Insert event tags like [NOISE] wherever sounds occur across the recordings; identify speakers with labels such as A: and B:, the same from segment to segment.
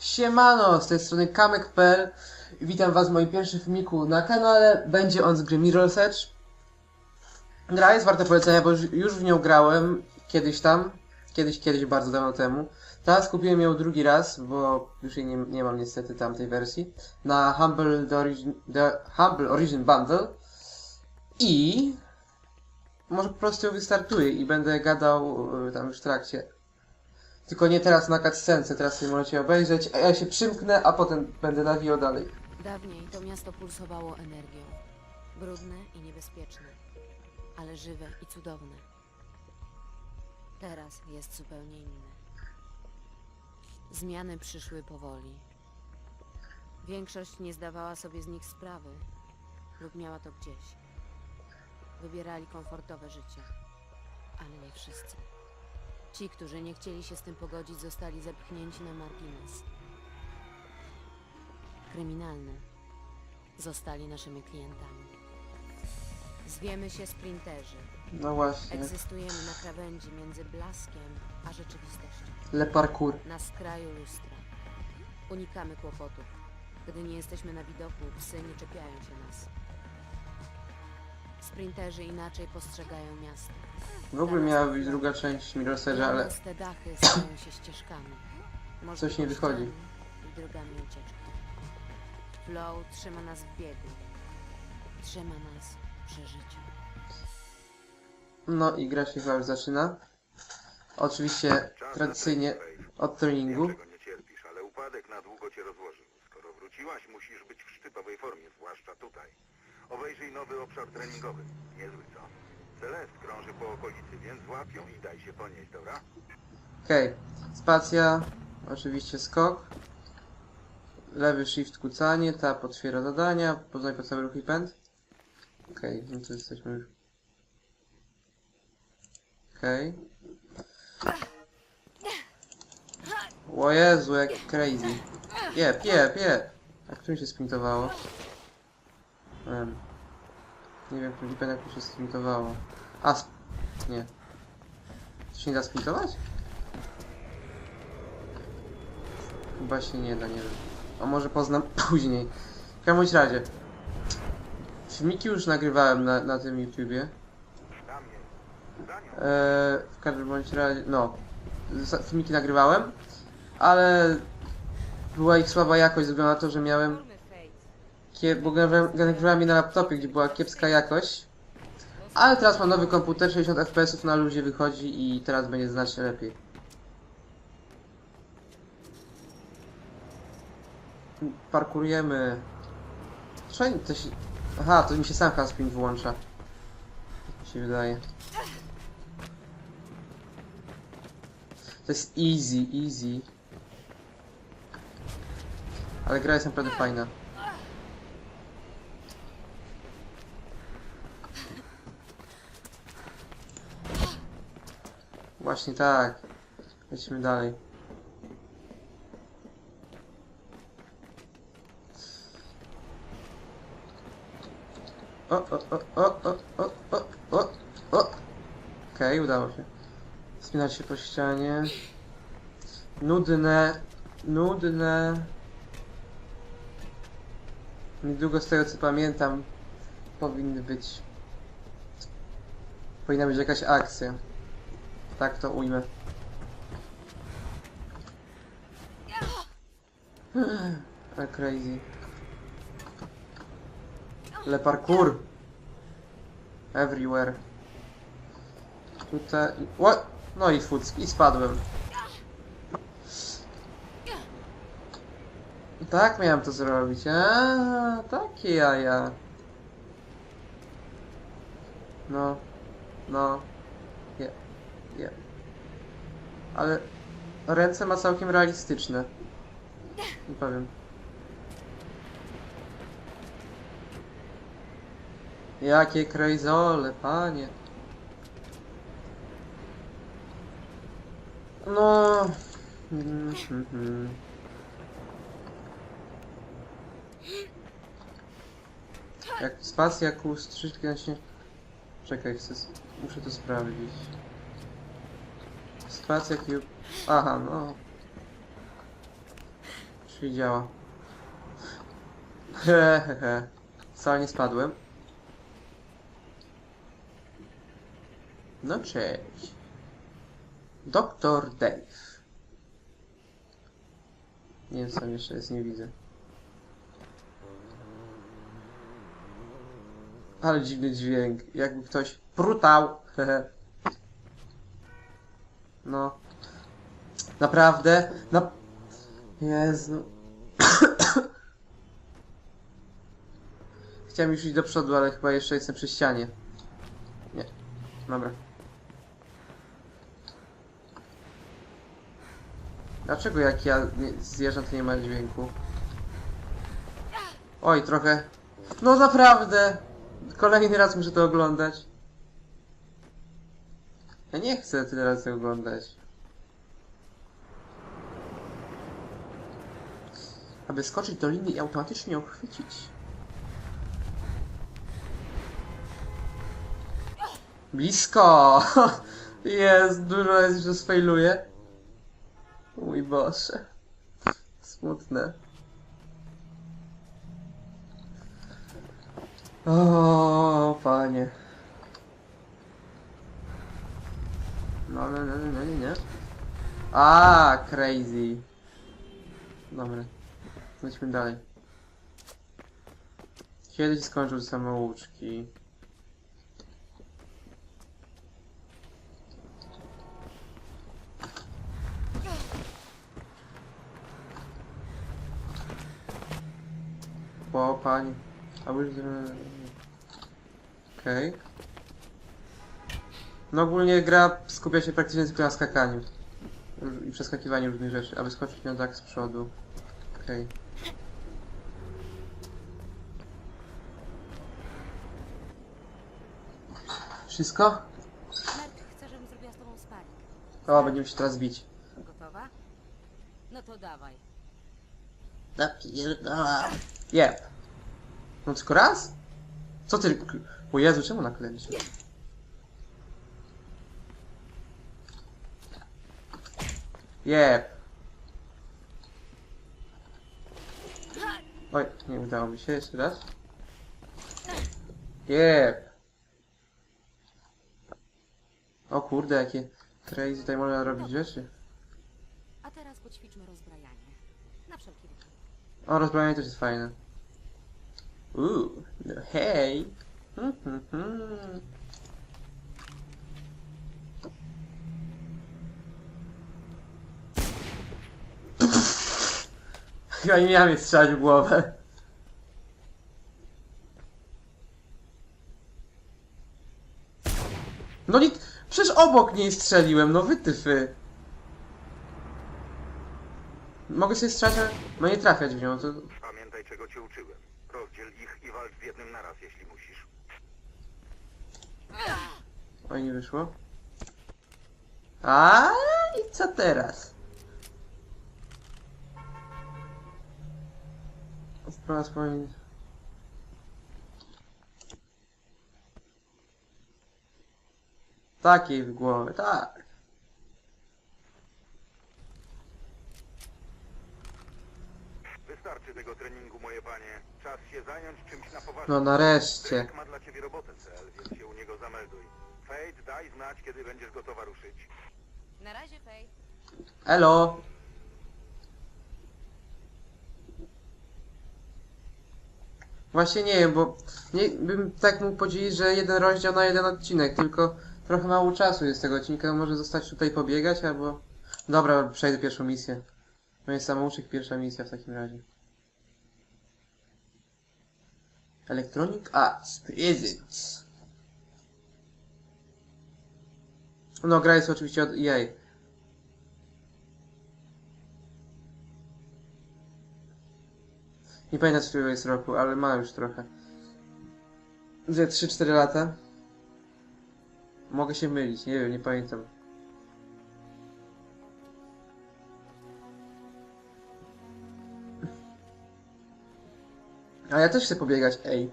A: Siemano, z tej strony kamek.pl Witam was w moim pierwszym filmiku na kanale. Będzie on z gry Mirror's Edge. Gra jest warta polecenia, bo już, w nią grałem kiedyś tam. Kiedyś, kiedyś, bardzo dawno temu. Teraz kupiłem ją drugi raz, bo już jej nie, nie mam niestety tamtej wersji. Na Humble, The Origin, The Humble Origin Bundle. I... Może po prostu ją wystartuję i będę gadał y, tam już w trakcie. Tylko nie teraz na cutscence, teraz sobie możecie obejrzeć, a ja się przymknę, a potem będę nawijał dalej.
B: Dawniej to miasto pulsowało energią. Brudne i niebezpieczne, ale żywe i cudowne. Teraz jest zupełnie inne. Zmiany przyszły powoli. Większość nie zdawała sobie z nich sprawy lub miała to gdzieś. Wybierali komfortowe życie, ale nie wszyscy. Ci, którzy nie chcieli się z tym pogodzić, zostali zepchnięci na margines. Kryminalne zostali naszymi klientami. Zwiemy się sprinterzy.
A: No właśnie.
B: Egzystujemy na krawędzi między blaskiem a rzeczywistością.
A: Le parkour.
B: Na skraju lustra. Unikamy kłopotów. Gdy nie jesteśmy na widoku, psy nie czepiają się nas. Sprinterzy inaczej postrzegają miasto.
A: W ogóle miała być druga część Mirror's Edge, ale
B: Te dachy stają się ścieżkami. [COUGHS]
A: Coś nie wychodzi.
B: I drogami ucieczki. Flow trzyma nas w biegu. Trzyma nas przy życiu.
A: no i gra się chyba już zaczyna. Oczywiście tradycyjnie od treningu.
C: Nie cierpisz, ale upadek na długo cię rozłożył. Skoro wróciłaś, musisz być w szczytowej formie, zwłaszcza tutaj. Obejrzyj nowy obszar treningowy. Niezły, co? Celest krąży po okolicy, więc złap ją i daj się ponieść, dobra?
A: Okej. Spacja. Oczywiście skok. Lewy shift kucanie, tab otwiera zadania, poznaj podstawowy ruch i pęd. Okej, no to jesteśmy już. Okej. O Jezu, jak crazy. Jep, jep, jep. A którym się sprintowało? Em. Nie wiem, pamiętam jak to się sprintowało. A, sp... nie. To się nie da sprintować? Chyba się nie da, nie wiem. A może poznam [LAUGHS] później. W każdym razie. Filmiki już nagrywałem na, na tym YouTubie. Eee, w każdym bądź razie, no. Filmiki nagrywałem, ale była ich słaba jakość ze względu na to, że miałem je na laptopie, gdzie była kiepska jakość. Ale teraz mam nowy komputer, 60 fps na luzie wychodzi i teraz będzie znacznie lepiej. Parkurujemy. Czemu to się... Aha, to mi się sam Haspin wyłącza. Mi się wydaje. To jest easy, easy. Ale gra jest naprawdę fajna. Właśnie tak. Lecimy dalej. O, o, o, o, o, o, o, o. Okej, okay, udało się. Wspinać się po ścianie. Nudne. Nudne. Niedługo z tego co pamiętam powinny być... Powinna być jakaś akcja. Tak to ujmę. Ale crazy. Le parkour. Everywhere. Tutaj... What? No i fuck, i spadłem. Tak miałem to zrobić, a takie jaja. No, no. Ale ręce ma całkiem realistyczne. Nie powiem. Jakie krajzole, panie. No. mm, mm. Jak spacja kół strzyczki na się... Czekaj, chcę... Muszę to sprawdzić. Spacja Q... Aha, no. Czyli działa. Hehehe. Wcale nie spadłem. No cześć. Doktor Dave. Nie wiem co tam jeszcze jest, nie widzę. Ale dziwny dźwięk, jakby ktoś prutał. No. Naprawdę? Na... Jezu. [COUGHS] Chciałem już iść do przodu, ale chyba jeszcze jestem przy ścianie. Nie. Dobra. Dlaczego jak ja zjeżdżam, to nie ma dźwięku? Oj, trochę. No naprawdę! Kolejny raz muszę to oglądać. Ja nie chcę tyle razy oglądać. Aby skoczyć do linii i automatycznie ją chwycić. Blisko! [LAUGHS] Jest, dużo jest, że sfejluję. Mój Boże. Smutne. O, panie. No, no, no, no, nie, nie. A, crazy. Dobra. Lećmy dalej. Kiedyś skończył samouczki. Po pani. A już... Okej. No ogólnie gra skupia się praktycznie tylko na skakaniu. I przeskakiwaniu różnych rzeczy, aby skoczyć na tak z przodu. Okej. Wszystko?
B: Mert chce, żebym zrobiła z tobą sparing.
A: O, będziemy się teraz bić.
B: Gotowa? No to dawaj.
A: Napierdala. Jep. No tylko raz? Co ty... O Jezu, czemu naklęcie? Jep. Oj, nie udało mi się. Jeszcze raz. Jep. O kurde, jakie crazy tutaj można robić rzeczy.
B: A teraz poćwiczmy rozbrajanie. Na wszelki wypadek.
A: O, rozbrajanie też jest fajne. Uuu, no hej. Hmm, hmm, Chyba nie miałem jej strzelać w głowę. No nie, przecież obok niej strzeliłem, no wytyfy. Mogę sobie strzelać, ale ma nie trafiać w nią, to...
C: Pamiętaj, czego cię uczyłem. Rozdziel ich i walcz z jednym naraz, jeśli musisz.
A: Oj, nie wyszło. A i co teraz? Wprost powinien... Takiej w głowę, tak.
C: Wystarczy tego treningu, moje panie. Czas się zająć czymś na poważnie.
A: No nareszcie.
C: Drake ma dla ciebie robotę, cel, więc się u niego zamelduj. Fate, daj znać, kiedy będziesz gotowa ruszyć.
B: Na razie, Fej.
A: Elo. Właśnie nie wiem, bo nie bym tak mógł podzielić, że jeden rozdział na jeden odcinek, tylko trochę mało czasu jest tego odcinka, może zostać tutaj pobiegać, albo... Dobra, przejdę pierwszą misję. No jest samouczek, pierwsza misja w takim razie. Electronic Arts Presents. No, gra jest oczywiście od EA. Nie pamiętam z którego jest roku, ale ma już trochę. Że 3-4 lata. Mogę się mylić, nie wiem, nie pamiętam. A ja też chcę pobiegać, ej.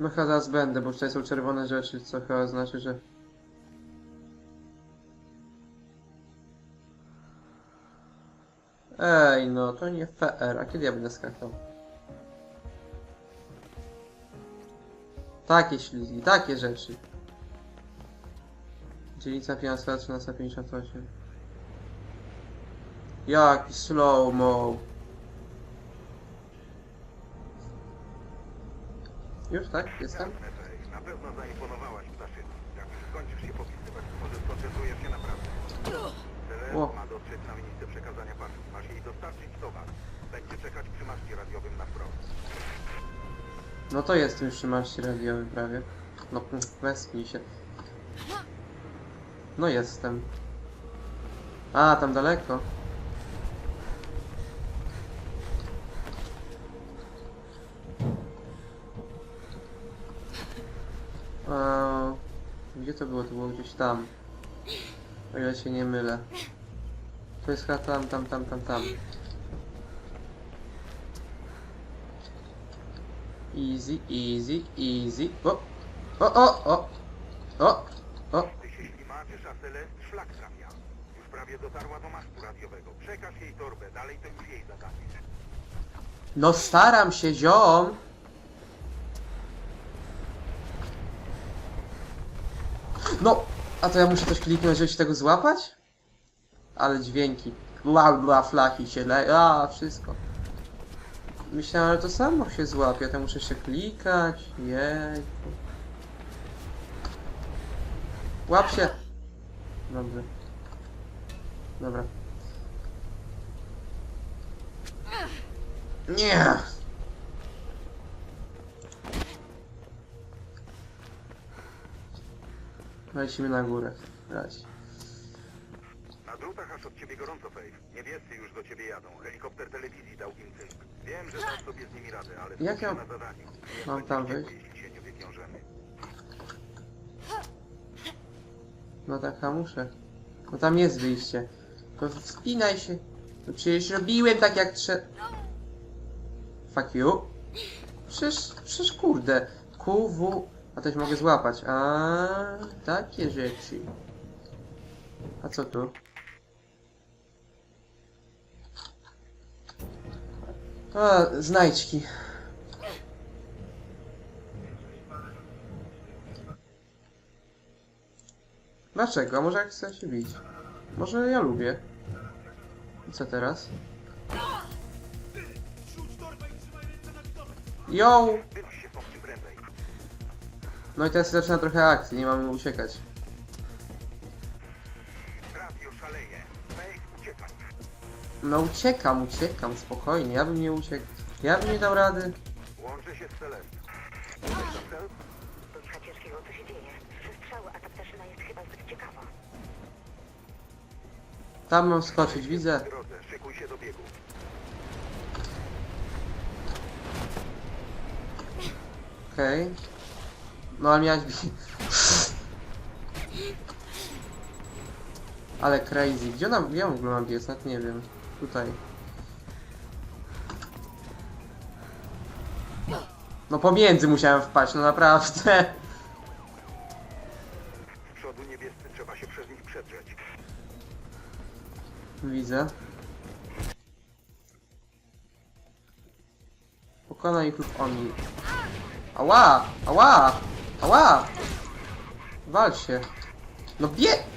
A: No chyba zaraz będę, bo tutaj są czerwone rzeczy, co chyba znaczy, że... Ej, no to nie fair. A kiedy ja będę skakał? Takie ślizgi, takie rzeczy. Dzielnica 15, 13, 58. Jaki slow-mo. Już tak? Jestem?
C: Na pewno ptaszycy. Jak już skończysz się popisywać, może skoncentrujesz się naprawdę. Celeste
A: Ło.
C: ma dotrzeć na miejsce przekazania pasów. Masz jej dostarczyć towar. Będzie czekać przy maszcie radiowym na wprost.
A: No to jestem już 13 radiowy prawie. No wespnij się. No jestem. A, tam daleko. A, gdzie to było? To było gdzieś tam. O ile się nie mylę. To jest chyba tam, tam, tam, tam, tam. Easy, easy, easy. O! O, o, o! O! O!
C: Ty się ślimaczysz, a szlak trafia. Już prawie dotarła do masztu radiowego. Przekaż jej torbę. Dalej to już jej zadanie.
A: No staram się, ziom! No! A to ja muszę coś kliknąć, żeby się tego złapać? Ale dźwięki. Bla bla, flaki się le... A, wszystko. Myślałem, że to samo się złapie, to muszę się klikać. Jej. Łap się! Dobrze. Dobra. Nie! Lecimy na górę. Leć.
C: Aż od ciebie gorąco, Faith. Niebiescy już do ciebie jadą. Helikopter telewizji dał im cynk. Wiem, że dasz sobie z nimi radę, ale
A: Jak ja-
C: na zadaniu. Nie
A: mam tam
C: wściekły,
A: wyjść?
C: jeśli się nie wywiążemy.
A: No tak, muszę. No tam jest wyjście. To wspinaj się. No przecież robiłem tak jak trzeba. Fuck you. Przecież, przecież kurde. QW. A też mogę złapać. A takie rzeczy. A co tu? A, znajdźki. Dlaczego? Może jak chcę się bić? Może ja lubię. I co teraz? Yo! No i teraz zaczyna trochę akcji, nie mamy uciekać. No uciekam, uciekam, spokojnie, ja bym nie uciekł. Ja bym nie dał rady.
C: Łączę się z. Wiesz tam cel?
D: Słychać ciężkiego, co się dzieje. Słyszę strzały, a ta ptaszyna jest chyba zbyt ciekawa.
A: Tam mam skoczyć, widzę.
C: W drodze, szykuj się do biegu.
A: Okej. No ale miałeś bić. Ale crazy. Gdzie ona, gdzie on w ogóle ma biec? Nawet nie wiem. Tutaj. No pomiędzy musiałem wpaść, no naprawdę.
C: Z przodu niebiescy trzeba się przez nich przedrzeć.
A: Widzę. Pokonaj ich lub oni. Ała! Ała! Ała! Wal się. No bie...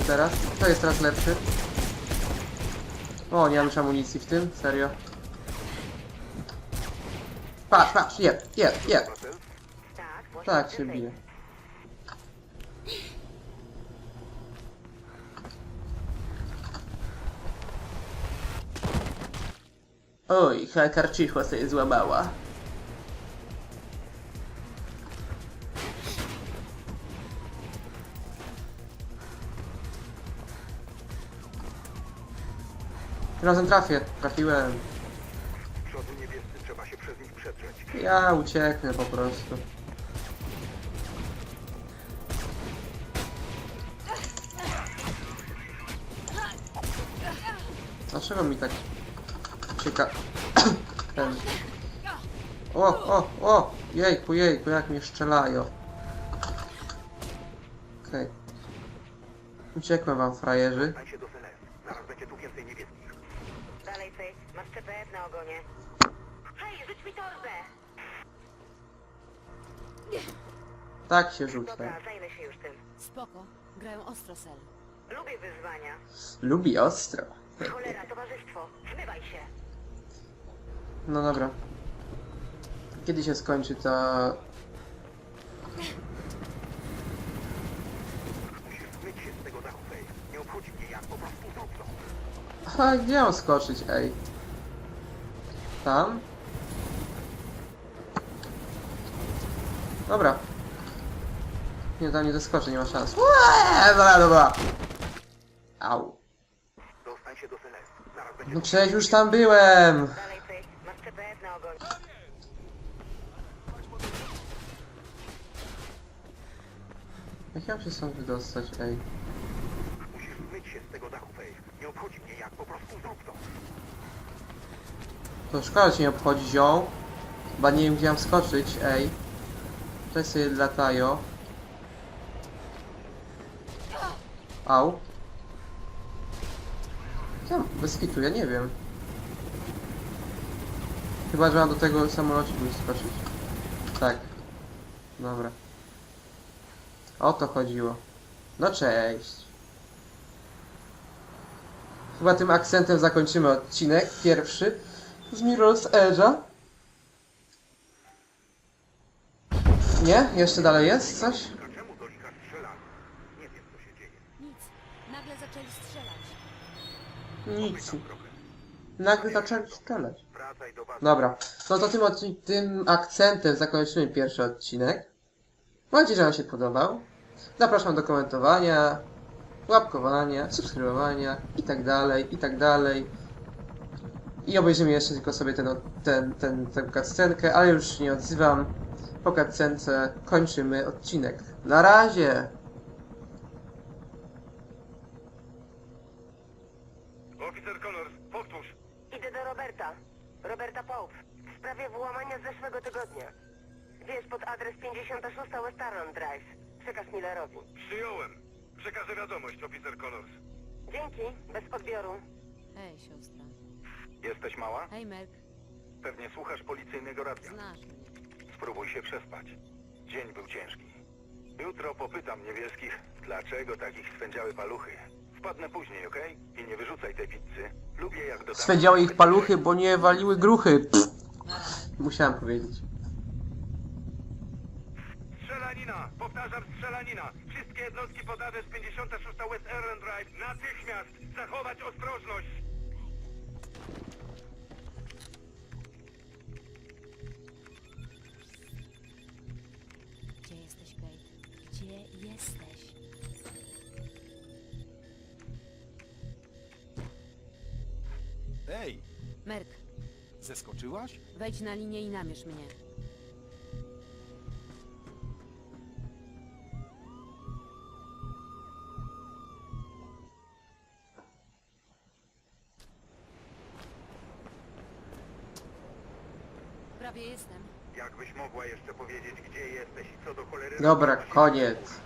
A: Co teraz? Kto jest teraz lepszy? O, nie mam już amunicji w tym? Serio? Patrz, patrz, jeb, jeb, jeb.
D: Tak,
A: się bije. Oj, karczychła sobie złamała. Razem trafię. Trafiłem.
C: Z przodu niebiescy trzeba się przez nich przedrzeć.
A: Ja ucieknę po prostu. Dlaczego mi tak cieka... [CLEARS THROAT] Ten... O, o, o! Jejku, jejku, jak mnie strzelają. Okej. Uciekłem wam, frajerzy.
C: Stań się do Celest. Zaraz będzie tu więcej niebieskich.
D: Dalej, Faith. Masz CPF na ogonie. Hej, rzuć mi torbę!
A: Tak się rzuca.
D: Dobra, zajmę się już tym.
B: Spoko. Grają ostro, Sel.
D: Lubię wyzwania.
A: Lubi ostro.
D: Cholera, towarzystwo. Zmywaj się.
A: No dobra. Kiedy się skończy to...
C: Musisz zmyć się z tego dachu, Faith. Nie obchodzi mnie jak, po prostu zrób to.
A: Aha, gdzie mam skoczyć, ej? Tam? Dobra. Nie, tam nie doskoczę, nie ma szans. Eee, dobra, dobra. Au.
C: Dostań się do Celest. Zaraz będzie
A: No przecież już tam byłem.
D: Dalej. Masz na.
A: Jak ja mam się stąd wydostać, ej?
C: Musisz zmyć się z tego dachu, Faith. Nie obchodzi mnie jak, po prostu zrób to.
A: To szkoda cię nie obchodzi, zią. Chyba nie wiem, gdzie mam skoczyć, ej. Tutaj sobie latają. Au. Co? Bez kitu, ja nie wiem. Chyba, że mam do tego samolotu skoczyć. Tak. Dobra. O to chodziło. No cześć. Chyba tym akcentem zakończymy odcinek pierwszy z Mirror's Edge'a. Nie? Jeszcze dalej jest coś?
C: Dlaczego do licha strzela? Nie wiem, co się dzieje.
B: Nic. Nagle zaczęli strzelać.
A: Nic. Nagle zaczęli strzelać. Dobra, no to tym, tym akcentem zakończymy pierwszy odcinek. Mam nadzieję, że Wam się podobał. Zapraszam do komentowania, łapkowania, subskrybowania i tak dalej, i tak dalej. I obejrzymy jeszcze tylko sobie ten, ten, ten, tę cutscenkę, ale już nie odzywam. Po cutscence kończymy odcinek. Na razie!
D: Włamania z zeszłego tygodnia. Wiesz, pod adres 56 West Arnon Drive. Przekaż Millerowi.
C: Przyjąłem. Przekażę wiadomość, oficer Connors.
D: Dzięki, bez odbioru.
B: Hej, siostra.
C: Jesteś mała?
B: Hej, Merk.
C: Pewnie słuchasz policyjnego radia.
B: Znasz mnie.
C: Spróbuj się przespać. Dzień był ciężki. Jutro popytam niebieskich, dlaczego takich swędziały paluchy. Wpadnę później, okej? I nie wyrzucaj tej pizzy. Lubię jak dodaję.
A: Swędziały ich paluchy, bo nie waliły gruchy. Pff, musiałem powiedzieć.
C: Strzelanina! Powtarzam, strzelanina! Wszystkie jednostki pod adres 56 West Aaron Drive natychmiast zachować ostrożność!
B: Gdzie jesteś, Kate? Gdzie jesteś?
E: Ej,
B: Merk,
E: zeskoczyłaś?
B: wejdź na linię i namierz mnie. Prawie jestem.
C: Jakbyś mogła jeszcze powiedzieć, gdzie jesteś i co do cholery...
A: Dobra, koniec.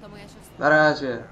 B: To moja siostra.
A: Na razie.